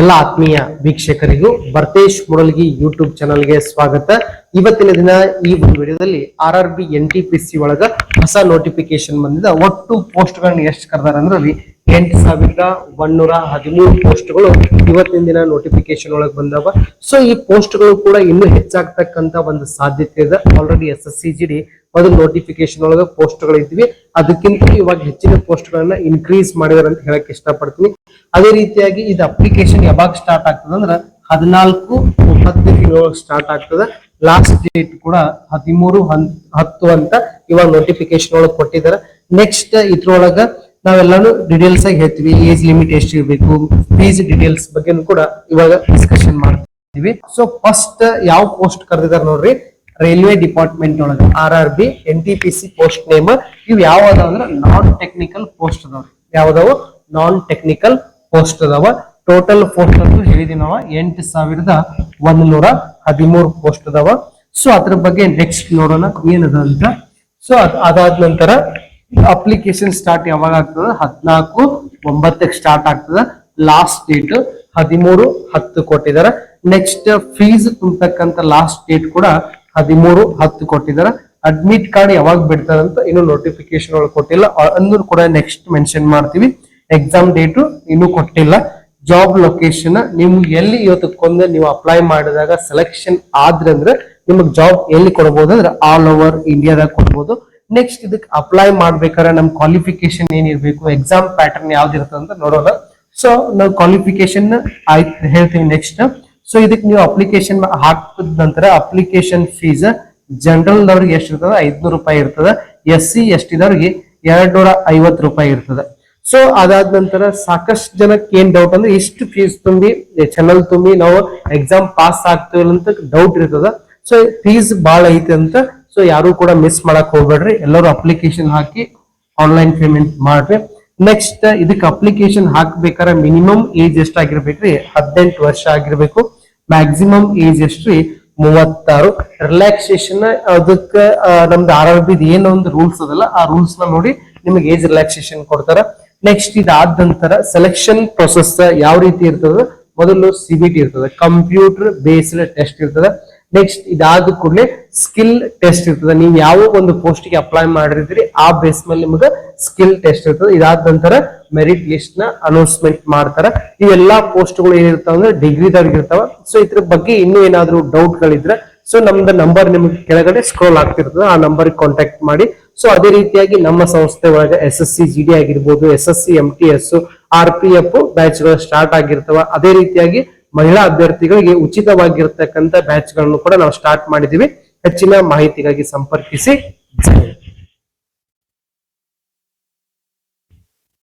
ಎಲ್ಲ ಆತ್ಮೀಯ ವೀಕ್ಷಕರಿಗೂ ಭರ್ತೇಶ್ ಮುರಳಗಿ ಯೂಟ್ಯೂಬ್ ಚಾನಲ್ಗೆ ಸ್ವಾಗತ. ಇವತ್ತಿನ ದಿನ ಈ ಒಂದು ವಿಡಿಯೋದಲ್ಲಿ R R B N T P C ಒಳಗ ಹೊಸ ನೋಟಿಫಿಕೇಶನ್ ಬಂದಿದೆ. ಒಟ್ಟು ಪೋಸ್ಟ್ ಗಳನ್ನ ಎಷ್ಟು ಕರೆದಾರ ಅಂದ್ರೆ ಎಂಟು ಸಾವಿರದ ಒಂದೂರ ಹದಿಮೂರು ಪೋಸ್ಟ್ಗಳು ಇವತ್ತಿನ ದಿನ ನೋಟಿಫಿಕೇಶನ್ ಒಳಗೆ ಬಂದವ. ಸೊ ಈ ಪೋಸ್ಟ್ಗಳು ಕೂಡ ಇನ್ನೂ ಹೆಚ್ಚಾಗ್ತಕ್ಕಂತ ಒಂದು ಸಾಧ್ಯತೆ ಇದೆ. Already S S C G D post notification ಒಳಗೆ ಇದ್ವಿ. ಅದಕ್ಕಿಂತ ಇವಾಗ ಹೆಚ್ಚಿನ ಪೋಸ್ಟ್ಗಳನ್ನ ಇನ್ಕ್ರೀಸ್ ಮಾಡಿದಾರೆ ಅಂತ ಹೇಳಕ್ ಇಷ್ಟಪಡ್ತೀನಿ. ಅದೇ ರೀತಿಯಾಗಿ ಇದು ಅಪ್ಲಿಕೇಶನ್ ಯಾವಾಗ ಸ್ಟಾರ್ಟ್ ಆಗ್ತದೆ ಅಂದ್ರೆ ಹದಿನಾಲ್ಕು ಒಂಬತ್ತು ಸ್ಟಾರ್ಟ್ ಆಗ್ತದೆ. ಲಾಸ್ಟ್ ಡೇಟ್ ಕೂಡ ಹದಿಮೂರು ಹತ್ತು ಅಂತ ಇವಾಗ ನೋಟಿಫಿಕೇಶನ್ ಒಳಗೆ ಕೊಟ್ಟಿದ್ದಾರೆ. ನೆಕ್ಸ್ಟ್ ಇದ್ರೊಳಗ ನಾವೆಲ್ಲಾನು ಡೀಟೇಲ್ಸ್ ಆಗಿ ಹೇಳ್ತೀವಿ. ಏಜ್ ಲಿಮಿಟ್ ಎಷ್ಟು ಇರಬೇಕು ಫೀಸ್ ಡೀಟೇಲ್ಸ್ ಬಗ್ಗೆ ಕೂಡ ಇವಾಗ ಡಿಸ್ಕಷನ್ ಮಾಡ್ತೀವಿ. ಸೊ ಫಸ್ಟ್ ಯಾವ ಪೋಸ್ಟ್ ಕರೆದಿದ್ದಾರೆ ನೋಡ್ರಿ? ರೈಲ್ವೆ ಡಿಪಾರ್ಟ್ಮೆಂಟ್ ಒಳಗೆ R R B N T P C post name ಇವು ಯಾವ ಅದಾವ ಅಂದ್ರೆ ನಾನ್ ಟೆಕ್ನಿಕಲ್ ಪೋಸ್ಟ್ ಅದಾವ ಯಾವ್ದಾವ? ನಾನ್ ಟೆಕ್ನಿಕಲ್ ಪೋಸ್ಟ್ ಅದಾವ. ಟೋಟಲ್ ಪೋಸ್ಟ್ ಅಂತ ಹೇಳಿದೀವಿ ಎಂಟು ಸಾವಿರದ ಒಂದ್ನೂರ ಹದಿಮೂರು ಪೋಸ್ಟ್ ಅದಾವ. ಸೊ ಅದ್ರ ಬಗ್ಗೆ ನೆಕ್ಸ್ಟ್ ನೋಡೋಣ, ಏನದ ಅಂತ. ಸೊ ಅದಾದ ನಂತರ ಅಪ್ಲಿಕೇಶನ್ ಸ್ಟಾರ್ಟ್ ಯಾವಾಗ ಆಗ್ತದ? ಹದಿನಾಲ್ಕು ಒಂಬತ್ತಕ್ಕೆ ಸ್ಟಾರ್ಟ್ ಆಗ್ತದ. ಲಾಸ್ಟ್ ಡೇಟ್ ಹದಿಮೂರು ಹತ್ತು ಕೊಟ್ಟಿದ್ದಾರೆ. ನೆಕ್ಸ್ಟ್ ಫೀಸ್ ತುಂಬತಕ್ಕಂತ ಲಾಸ್ಟ್ ಡೇಟ್ ಕೂಡ ಹದಿಮೂರು ಹತ್ತು ಕೊಟ್ಟಿದ್ದಾರೆ. ಅಡ್ಮಿಟ್ ಕಾರ್ಡ್ ಯಾವಾಗ ಬಿಡ್ತಾರೆ ಅಂತ ಇನ್ನು ನೋಟಿಫಿಕೇಶನ್ ಒಳಗೆ ಕೊಟ್ಟಿಲ್ಲ. ಅಂದ್ರೂ ಕೂಡ ನೆಕ್ಸ್ಟ್ ಮೆನ್ಷನ್ ಮಾಡ್ತೀವಿ. ಎಕ್ಸಾಮ್ ಡೇಟು ಇನ್ನೂ ಕೊಟ್ಟಿಲ್ಲ. ಜಾಬ್ ಲೊಕೇಶನ್ ನೀವು ಎಲ್ಲಿ ಇವತ್ತಕ್ಕೊಂದು ನೀವು ಅಪ್ಲೈ ಮಾಡಿದಾಗ ಸೆಲೆಕ್ಷನ್ ಆದ್ರೆ ಅಂದ್ರೆ ನಿಮಗೆ ಜಾಬ್ ಎಲ್ಲಿ ಕೊಡ್ಬೋದು ಅಂದ್ರೆ ಆಲ್ ಓವರ್ ಇಂಡಿಯಾದಾಗ ಕೊಡ್ಬೋದು. ನೆಕ್ಸ್ಟ್ ಇದಕ್ಕೆ ಅಪ್ಲೈ ಮಾಡ್ಬೇಕಾದ್ರೆ ನಮ್ ಕ್ವಾಲಿಫಿಕೇಶನ್ ಏನಿರ್ಬೇಕು ಎಕ್ಸಾಮ್ ಪ್ಯಾಟರ್ನ್ ಯಾವ್ದಿರುತ್ತೆ ಅಂತ ನೋಡೋಣ. ಸೊ ನಾವು ಕ್ವಾಲಿಫಿಕೇಶನ್ ಆಯ್ತು ಹೇಳ್ತೀವಿ ನೆಕ್ಸ್ಟ್ ಸೊ ಇದಕ್ಕೆ ನೀವು ಅಪ್ಲಿಕೇಶನ್ ಹಾಕಿದ ನಂತರ ಅಪ್ಲಿಕೇಶನ್ ಫೀಸ್ ಜನರಲ್ ದವ್ರಿಗೆ ಎಷ್ಟು ಇರ್ತದೆ? ಐದ್ನೂರು ರೂಪಾಯಿ ಇರ್ತದೆ. ಎಸ್ ಸಿ ಎಸ್ ಟಿ ದವ್ರಿಗೆ ಎರಡ್ ನೂರ ಐವತ್ತು ರೂಪಾಯಿ ಇರ್ತದೆ. ಸೊ ಅದಾದ ನಂತರ ಸಾಕಷ್ಟು ಜನಕ್ಕೆ ಏನ್ ಡೌಟ್ ಅಂದ್ರೆ ಇಷ್ಟು ಫೀಸ್ ತುಂಬಿ ಚಾನಲ್ ತುಂಬಿ ನಾವು ಎಕ್ಸಾಮ್ ಪಾಸ್ ಆಗ್ತೀವಿ ಅಂತ ಡೌಟ್ ಇರ್ತದ. ಸೊ ಫೀಸ್ ಭಾಳ ಐತೆ ಅಂತ ಸೊ ಯಾರು ಕೂಡ ಮಿಸ್ ಮಾಡಕ್ ಹೋಗ್ಬೇಡ್ರಿ. ಎಲ್ಲರೂ ಅಪ್ಲಿಕೇಶನ್ ಹಾಕಿ ಆನ್ಲೈನ್ ಪೇಮೆಂಟ್ ಮಾಡ್ರಿ. ನೆಕ್ಸ್ಟ್ ಇದಕ್ಕೆ ಅಪ್ಲಿಕೇಶನ್ ಹಾಕ್ಬೇಕಾದ್ರೆ ಮಿನಿಮಮ್ ಏಜ್ ಎಷ್ಟಾಗಿರ್ಬೇಕ್ರಿ ಹದಿನೆಂಟು ವರ್ಷ ಆಗಿರ್ಬೇಕು. ಮ್ಯಾಕ್ಸಿಮಮ್ ಏಜ್ ಎಷ್ಟ್ರಿ? ಮೂವತ್ತಾರು. ರಿಲ್ಯಾಕ್ಸೇಷನ್ ಅದಕ್ಕೆ ನಮ್ದು ಆರ್ ಆರ್ ಬಿ ಏನೋ ಒಂದು ರೂಲ್ಸ್ ಅದಲ್ಲ, ಆ ರೂಲ್ಸ್ನ ನೋಡಿ ನಿಮಗೆ ಏಜ್ ರಿಲ್ಯಾಕ್ಸೇಷನ್ ಕೊಡ್ತಾರ. ನೆಕ್ಸ್ಟ್ ಇದಾದ ನಂತರ ಸೆಲೆಕ್ಷನ್ ಪ್ರೊಸೆಸ್ ಯಾವ ರೀತಿ ಇರ್ತದ? ಮೊದಲು ಸಿಬಿಟಿ ಇರ್ತದೆ. ಕಂಪ್ಯೂಟರ್ ಬೇಸ್ಡ್ ಟೆಸ್ಟ್ ಇರ್ತದೆ. ನೆಕ್ಸ್ಟ್ ಇದಾದ ಕೂಡಲೇ ಸ್ಕಿಲ್ ಟೆಸ್ಟ್ ಇರ್ತದೆ. ನೀವು ಯಾವ ಒಂದು ಪೋಸ್ಟ್ಗೆ ಅಪ್ಲೈ ಮಾಡಿದ್ರಿ ಆ ಬೇಸ್ ಮೇಲೆ ನಿಮಗೆ ಸ್ಕಿಲ್ ಟೆಸ್ಟ್ ಇರ್ತದೆ. ಇದಾದ ನಂತರ ಮೆರಿಟ್ ಲಿಸ್ಟ್ನ ಅನೌನ್ಸ್ಮೆಂಟ್ ಮಾಡ್ತಾರ. ಇವೆಲ್ಲಾ ಪೋಸ್ಟ್ಗಳು ಏನಿರ್ತಾವ ಅಂದ್ರೆ ಡಿಗ್ರಿದವ್ರಿಗೆ ಇರ್ತಾವ. ಸೊ ಇದ್ರ ಬಗ್ಗೆ ಇನ್ನೂ ಏನಾದ್ರು ಡೌಟ್ ಗಳಿದ್ರೆ ಸೊ ನಮ್ದು ನಂಬರ್ ನಿಮ್ಗೆ ಕೆಳಗಡೆ ಸ್ಕ್ರೋಲ್ ಆಗ್ತಿರ್ತದೆ. ಆ ನಂಬರ್ ಕಾಂಟ್ಯಾಕ್ಟ್ ಮಾಡಿ. ಸೊ ಅದೇ ರೀತಿಯಾಗಿ ನಮ್ಮ ಸಂಸ್ಥೆ ಒಳಗೆ S S C G D ಆಗಿರ್ಬೋದು S S C M T S R P F ಬ್ಯಾಚ್ಗಳು start ಆಗಿರ್ತವ. ಅದೇ ರೀತಿಯಾಗಿ ಮಹಿಳಾ ಅಭ್ಯರ್ಥಿಗಳಿಗೆ ಉಚಿತವಾಗಿರ್ತಕ್ಕಂಥ ಬ್ಯಾಚ್ಗಳನ್ನು ಕೂಡ ನಾವು ಸ್ಟಾರ್ಟ್ ಮಾಡಿದೀವಿ ಹೆಚ್ಚಿನ ಮಾಹಿತಿಗಾಗಿ ಸಂಪರ್ಕಿಸಿ.